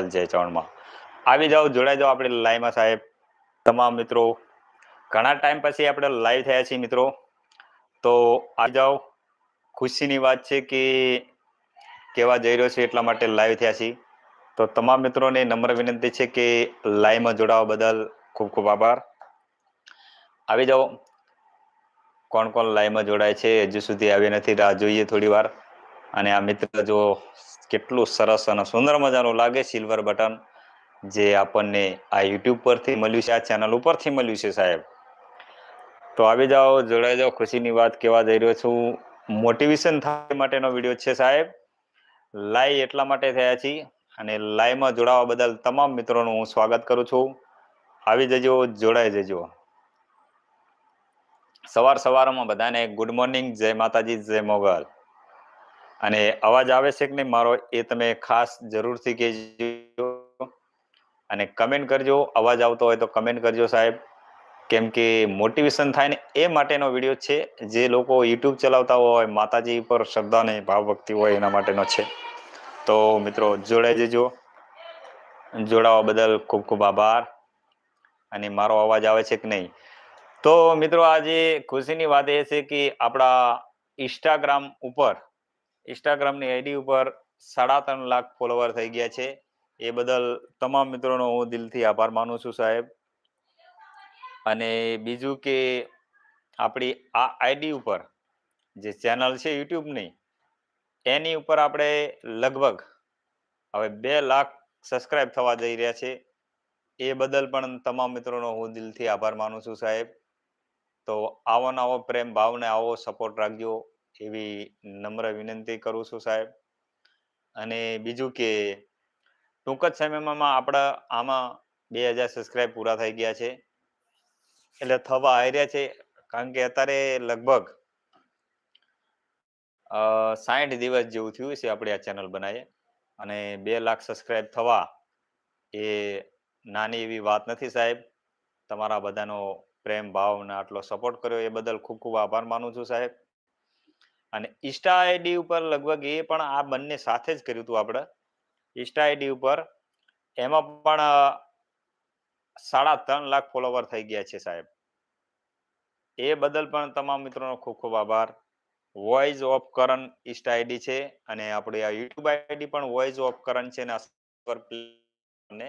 જય ચરણમાં આવી જાઓ, જોડાઈ જાઓ આપણે લાઈવમાં સાહેબ. તમામ મિત્રો, ઘણા ટાઈમ પછી આપણે લાઈવ થયા છીએ મિત્રો. તો આવી જાઓ. ખુશીની વાત છે કે કેવા જઈ રહ્યો છે એટલા માટે લાઈવ થયા છીએ. તો તમામ મિત્રોને નમ્ર વિનંતી છે કે લાઈવમાં જોડાવા બદલ ખૂબ ખૂબ આભાર. આવી જાઓ. કોણ કોણ લાઈવમાં જોડાય છે? હજુ સુધી આવ્યા નથી, રાહ જોઈએ થોડી વાર અને આ મિત્ર જો કેટલું સરસ અને સુંદર મજાનું લાગે સિલ્વર બટન જે આપણને આ યુટ્યુબ પરથી મળ્યું છે, આ ચેનલ ઉપરથી મળ્યું છે સાહેબ. તો આવી જાઓ, જોડાઈ જાઓ, ખુશીની વાત કહેવા જઈ રહ્યો છું. મોટિવેશન થાય માટેનો વીડિયો છે સાહેબ. લાઈ એટલા માટે થયા છીએ અને લાઈવમાં જોડાવા બદલ તમામ મિત્રોનું હું સ્વાગત કરું છું. આવી જજો, જોડાઈ જજો. સવાર સવારમાં બધાને ગુડ મોર્નિંગ જય માતાજી, જય મોગલ. અને અવાજ આવે છે કે નહીં મારો એ તમે ખાસ જરૂરથી કહેજો. અને કમેન્ટ કરજો, અવાજ આવતો હોય તો કમેન્ટ કરજો સાહેબ. કેમ કે મોટિવેશન થાય ને એ માટેનો વીડિયો છે. જે લોકો યુટ્યુબ ચલાવતા હોય, માતાજી પર શ્રદ્ધા ને ભાવભક્તિ હોય એના માટેનો છે. તો મિત્રો જોડાઈ જજો. જોડાવા બદલ ખૂબ ખૂબ આભાર. અને મારો અવાજ આવે છે કે નહીં? તો મિત્રો આજે ખુશીની વાત એ છે કે આપણા ઇન્સ્ટાગ્રામ ઉપર ઇન્સ્ટાગ્રામની આઈડી ઉપર સાડા ત્રણ લાખ ફોલોવર થઈ ગયા છે. એ બદલ તમામ મિત્રોનો હું દિલથી આભાર માનું છું સાહેબ. અને બીજું કે આપણી આ આઈડી ઉપર જે ચેનલ છે યુટ્યુબની, એની ઉપર આપણે લગભગ હવે બે લાખ સબસ્ક્રાઇબ થવા જઈ રહ્યા છે. એ બદલ પણ તમામ મિત્રોનો હું દિલથી આભાર માનું છું સાહેબ. તો આવો ને આવો પ્રેમ, ભાવને આવો સપોર્ટ રાખજો. એવી નમ્ર વિનંતી કરું છું સાહેબ. અને બીજું કે ટૂંક જ સમયમાં આપણા આમાં બે હજાર સબસ્ક્રાઇબ પૂરા થઈ ગયા છે. એટલે થવા આવી રહ્યા છે, કારણ કે અત્યારે લગભગ સાઠ દિવસ જેવું થયું છે આપણે આ ચેનલ બનાવીએ. અને બે લાખ સબસ્ક્રાઇબ થવા એ નાની એવી વાત નથી સાહેબ. તમારા બધાનો પ્રેમ ભાવ અને આટલો સપોર્ટ કર્યો એ બદલ ખૂબ ખૂબ આભાર માનું છું સાહેબ. અને ઇન્સ્ટા આઈડી ઉપર લગભગ એ પણ આ બંને સાથે જ કર્યું હતું આપણે. ઇન્સ્ટા આઈડી ઉપર એમાં પણ સાડા ત્રણ લાખ ફોલોવર થઈ ગયા છે સાહેબ. એ બદલ પણ તમામ મિત્રોનો ખૂબ ખૂબ આભાર. Voice of Karan insta ID છે અને આપણી આ યુટ્યુબ આઈડી પણ વોઇસ ઓફ કરણ છે ને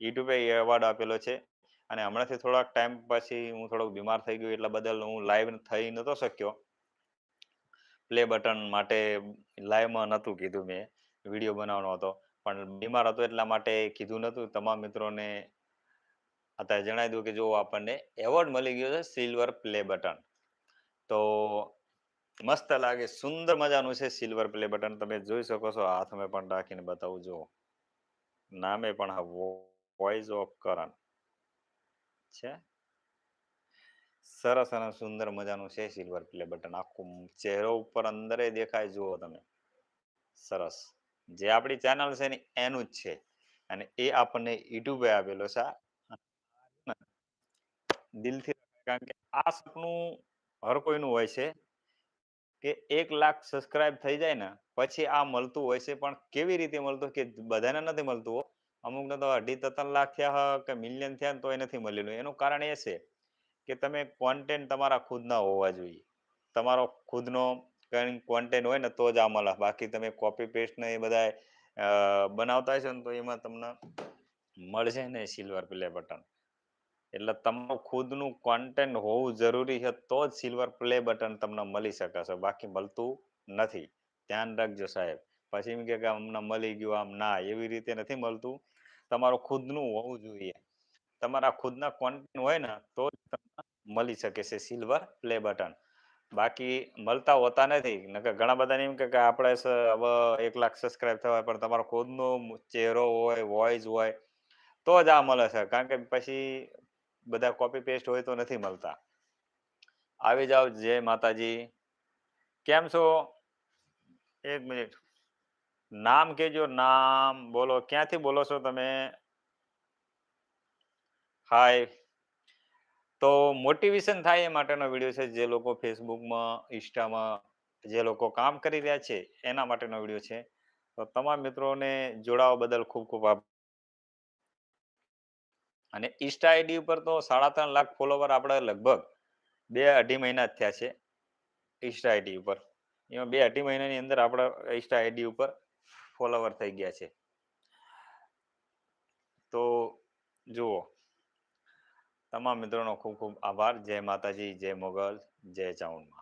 યુટ્યુબે એવોર્ડ આપેલો છે. અને હમણાંથી થોડાક ટાઈમ પછી હું થોડોક બીમાર થઈ ગયો એટલા બદલ હું લાઈવ થઈ નતો શક્યો. પ્લે બટન માટે લાઈવમાં નહોતું કીધું મેં વીડિયો બનાવવાનો હતો. પણ બીમાર હતો એટલા માટે કીધું નહોતું તમામ મિત્રોને અત્યારે જણાવી દઉં કે જો આપણને એવોર્ડ મળી ગયો છે સિલ્વર પ્લે બટન તો મસ્ત લાગે, સુંદર મજાનું છે સિલ્વર પ્લે બટન તમે જોઈ શકો છો, હાથમાં પણ રાખીને બતાવું, જો. નામે પણ વોઇસ ઓફ કરણ છે? સરસ અને સુંદર મજાનું છે સિલ્વર પ્લે બટન આખું ચહેરો ઉપર અંદરે દેખાય, જુઓ તમે. સરસ. જે આપણી ચેનલ છે ને, એનું જ છે. અને એ આપણને યુટ્યુબે આપેલો છે. દિલથી કારણ કે આ સપનું હર કોઈનું હોય છે કે એક લાખ સબસ્ક્રાઇબ થઈ જાય ને, પછી આ મળતું હોય છે. પણ કેવી રીતે મળતું કે બધાને નથી મળતું અમુકને તો અઢી ત્રણ લાખ થયા કે મિલિયન થયા તો એ નથી મળેલું. એનું કારણ એ છે કે તમે કોન્ટેન્ટ તમારા ખુદના હોવા જોઈએ. તમારો ખુદનો કંઈ કોન્ટેન્ટ હોય ને તો જ આ બાકી તમે કોપી પેસ્ટ ને એ બધા બનાવતા હશો ને તો એમાં તમને મળશે ને સિલ્વર પ્લે બટન એટલે તમારું ખુદનું કોન્ટેન્ટ હોવું જરૂરી છે તો જ સિલ્વર પ્લે બટન તમને મળી શકે છે. બાકી મળતું નથી. ધ્યાન રાખજો સાહેબ. પછી એમ કે અમને મળી ગયું આમ ના, એવી રીતે નથી મળતું. તમારું ખુદનું હોવું જોઈએ. તમારા ખુદના કોન્ટેન્ટ હોય ને, તો જ તમને મળી શકે છે સિલ્વર પ્લે બટન બાકી મળતા હોતા નથી. નકર ઘણા બધાને એમ કે આપણે હવે એક લાખ સબસ્ક્રાઇબ થવા પણ તમારો ખુદનો ચહેરો હોય વોઇસ હોય, તો જ આ મળે છે. કારણ કે પછી બધા કોપી પેસ્ટ હોય તો નથી મળતા. આવી જાઓ જય માતાજી. કેમ છો? એક મિનિટ. નામ કેજો નામ. બોલો, ક્યાંથી બોલો છો તમે? હાય તો મોટિવેશન થાય એ માટેનો વીડિયો છે જે લોકો ફેસબુકમાં ઇન્સ્ટામાં જે લોકો કામ કરી રહ્યા છે, એના માટેનો વીડિયો છે. તો તમામ મિત્રોને જોડાવા બદલ ખૂબ ખૂબ આભાર. અને ઇન્સ્ટા આઈડી ઉપર તો સાડા ત્રણ લાખ ફોલોવર આપણે લગભગ બે અઢી મહિના થયા છે. ઇન્સ્ટા આઈડી ઉપર. એમાં બે અઢી મહિનાની અંદર આપણે ઇન્સ્ટા આઈડી ઉપર ફોલોવર થઈ ગયા છે. તો જુઓ. તમામ મિત્રોનો ખૂબ ખૂબ આભાર. જય માતાજી, જય મોગલ, જય ચાઉંડમાં